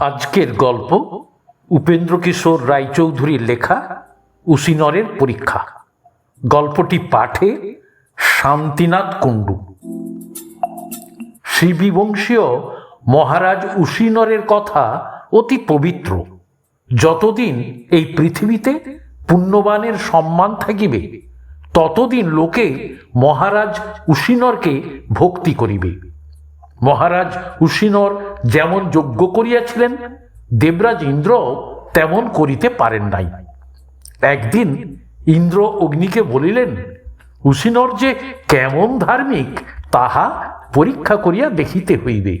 আজকের গল্প উপেন্দ্র কিশোর রায়চৌধুরীর লেখা উসিনরের পরীক্ষা। গল্পটি পাঠে শান্তিনাথ কুণ্ডু। শ্রীবিবংশীয় মহারাজ উসিনরের কথা অতি পবিত্র। যতদিন এই পৃথিবীতে পুণ্যবানের সম্মান থাকিবে, ততদিন লোকে মহারাজ উসিনরকে ভক্তি করিবে। মহারাজ উসিনর যেমন যজ্ঞ করিয়াছিলেন, দেবরাজ ইন্দ্র তেমন করিতে পারেন নাই। একদিন ইন্দ্র অগ্নিকে বলিলেন উসিনর যে কেমন ধার্মিক, তাহা পরীক্ষা করিয়া দেখিতে হইবে।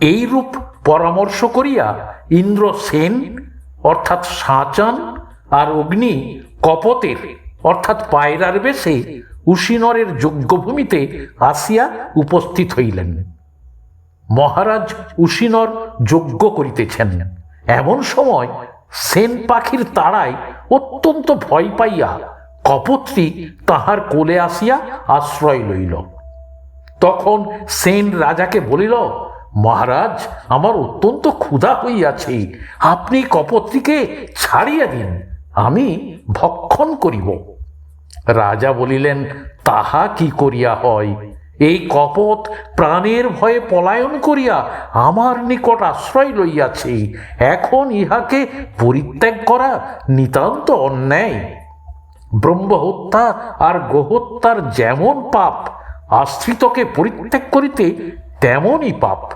এইরূপ পরামর্শ করিয়া ইন্দ্র সেন, অর্থাৎ সাঁচান আর অগ্নি কপতের, অর্থাৎ পায়রার বেশে উসিনরের যজ্ঞভূমিতে আসিয়া উপস্থিত হইলেন। মহারাজ উসিনর যজ্ঞ করিতেছেন। এমন সময় সেন পাখির তাড়ায় অত্যন্ত ভয় পাইয়া কপত্রী তাহার কোলে আসিয়া আশ্রয় লইল। তখন সেন রাজাকে বলিল, মহারাজ, আমার অত্যন্ত ক্ষুধা হইয়াছে। আপনি কপত্রীকে ছাড়িয়া দিন, আমি ভক্ষণ করিব। রাজা বলিলেন, তাহা কি করিয়া হয়? এই কপট প্রাণের ভয়ে পলায়ন করিয়া আমার নিকট আশ্রয় লইয়াছে। এখন ইহাকে পরিত্যাগ করা নিতান্ত অন্যায়। ব্রহ্মহত্যা আর গোহত্যার যেমন পাপ, আশ্রিতকে পরিত্যাগ করিতে তেমনই পাপ।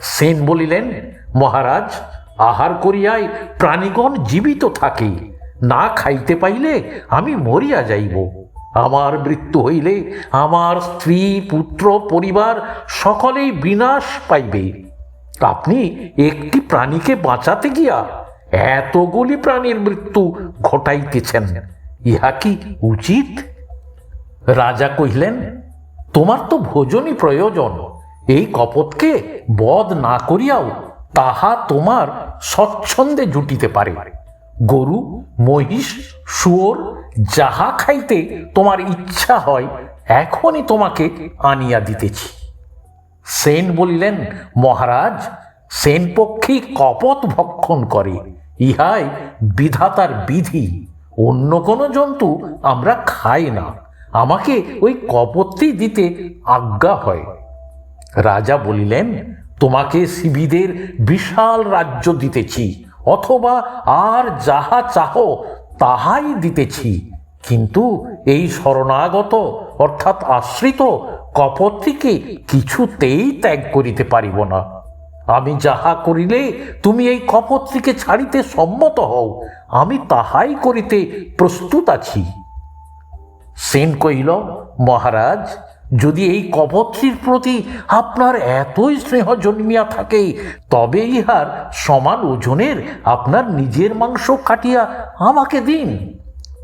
সেন বলিলেন, মহারাজ, আহার করিয়াই প্রাণীগণ জীবিত থাকে। না খাইতে পাইলে আমি মরিয়া যাইব। আমার মৃত্যু হইলে আমার স্ত্রী, পুত্র, পরিবার সকলেই বিনাশ পাইবে। আপনি একটি প্রাণীকে বাঁচাতে গিয়া এতগুলি প্রাণীর মৃত্যু ঘটাইতেছেন, ইহা কি উচিত? রাজা কহিলেন, তোমার তো ভোজনই প্রয়োজন। এই কপটকে বধ না করিয়াও তাহা তোমার স্বচ্ছন্দে জুটিতে পারে। গরু, মহিষ, শুয়োর, যাহা খাইতে তোমার ইচ্ছা হয়, এখনই তোমাকে আনিয়া দিতেছি। সেন বলিলেন, মহারাজ, সেন পক্ষী কপট ভক্ষণ করে। ইহাই বিধাতার বিধি। অন্য কোনো জন্তু আমরা খাই না। আমাকে ওই কপত্তি দিতে আজ্ঞা হয়। রাজা বলিলেন, তোমাকে শিবিদের বিশাল রাজ্য দিতেছি। অথবা আর যাহা চাহ, তাহাই দিতেছি। কিন্তু এই শরণাগত, অর্থাৎ আশ্রিত কপত্রীকে কিছুতেই ত্যাগ করিতে পারিব না। আমি যাহা করিলে তুমি এই কপত্রীকে ছাড়িতে সম্মত হও, আমি তাহাই করিতে প্রস্তুত আছি। সেন কহিল, মহারাজ যদি এই কপত্রীর প্রতি আপনার এতই স্নেহ জন্মিয়া থাকে, তবে ইহার সমান ওজনের আপনার নিজের মাংস কাটিয়া আমাকে দিন।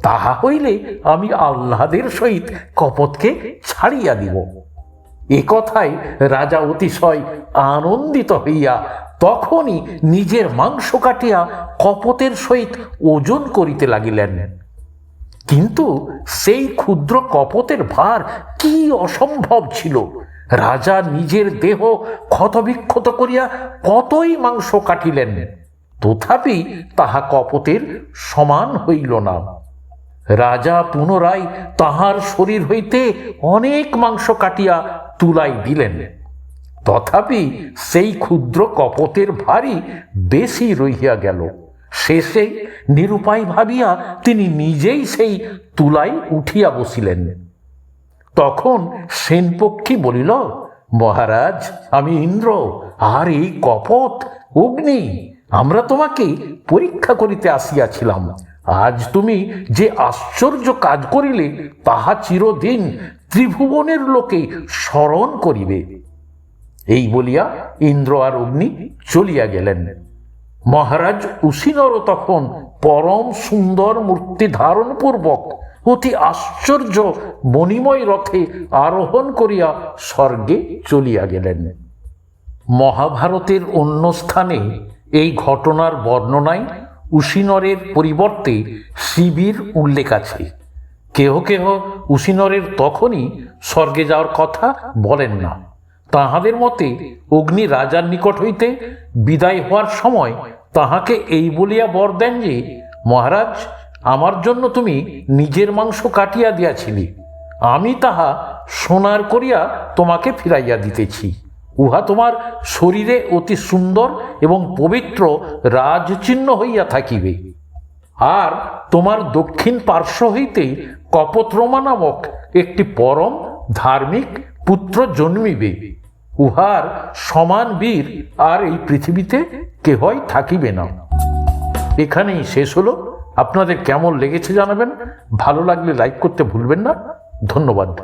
তাহা হইলে আমি আহ্লাদের সহিত কপতকে ছাড়িয়া দিব। এ কথায় রাজা অতিশয় আনন্দিত হইয়া তখনই নিজের মাংস কাটিয়া কপতের সহিত ওজন করিতে লাগিলেন। কিন্তু সেই ক্ষুদ্র কপতের ভার কি অসম্ভব ছিল? রাজা নিজের দেহ ক্ষতবিক্ষত করিয়া কতই মাংস কাটিলেন? তথাপি তাহা কপতের সমান হইল না। রাজা পুনরায় তাহার শরীর হইতে অনেক মাংস কাটিয়া তুলাই দিলেন। তথাপি সেই ক্ষুদ্র কপতের ভারী বেশি রহিয়া গেল। শেষে নিরুপায় ভাবিয়া তিনি নিজেই সেই তুলাই উঠিয়া বসিলেন। তখন সেনপক্ষী বলিল, মহারাজ, আমি ইন্দ্র, আর এই কপট অগ্নি, আমরা তোমাকে পরীক্ষা করিতে আসিয়াছিলাম। আজ তুমি যে আশ্চর্য কাজ করিলে, তাহা চিরদিন ত্রিভুবনের লোকে স্মরণ করিবে। এই বলিয়া ইন্দ্র আর অগ্নি চলিয়া গেলেন। মহারাজ উসিনরও তখন পরম সুন্দর মূর্তি ধারণ পূর্বক অতি আশ্চর্য মণিময় রথে আরোহণ করিয়া স্বর্গে চলিয়া গেলেন। মহাভারতের অন্য স্থানে এই ঘটনার বর্ণনায় উসিনরের পরিবর্তে শিবির উল্লেখ আছে। কেহ কেহ উসিনরের তখনই স্বর্গে যাওয়ার কথা বলেন না। তাহাদের মতে অগ্নি রাজার নিকট হইতে বিদায় হওয়ার সময় তাহাকে এই বলিয়া বর দেন যে, মহারাজ, আমার জন্য তুমি নিজের মাংস কাটিয়া দিয়াছিলি। আমি তাহা সোনার করিয়া তোমাকে ফিরাইয়া দিতেছি। উহা তোমার শরীরে অতি সুন্দর এবং পবিত্র রাজচিহ্ন হইয়া থাকিবে। আর তোমার দক্ষিণ পার্শ্ব হইতেই কপত্রমা নামক একটি পরম ধার্মিক পুত্র জন্মিবে। উহার সমান বীর আর এই পৃথিবীতে কেহই থাকিবে না। এখানেই শেষ হলো। আপনাদের কেমন লেগেছে জানাবেন? ভালো লাগলে লাইক করতে ভুলবেন না। ধন্যবাদ।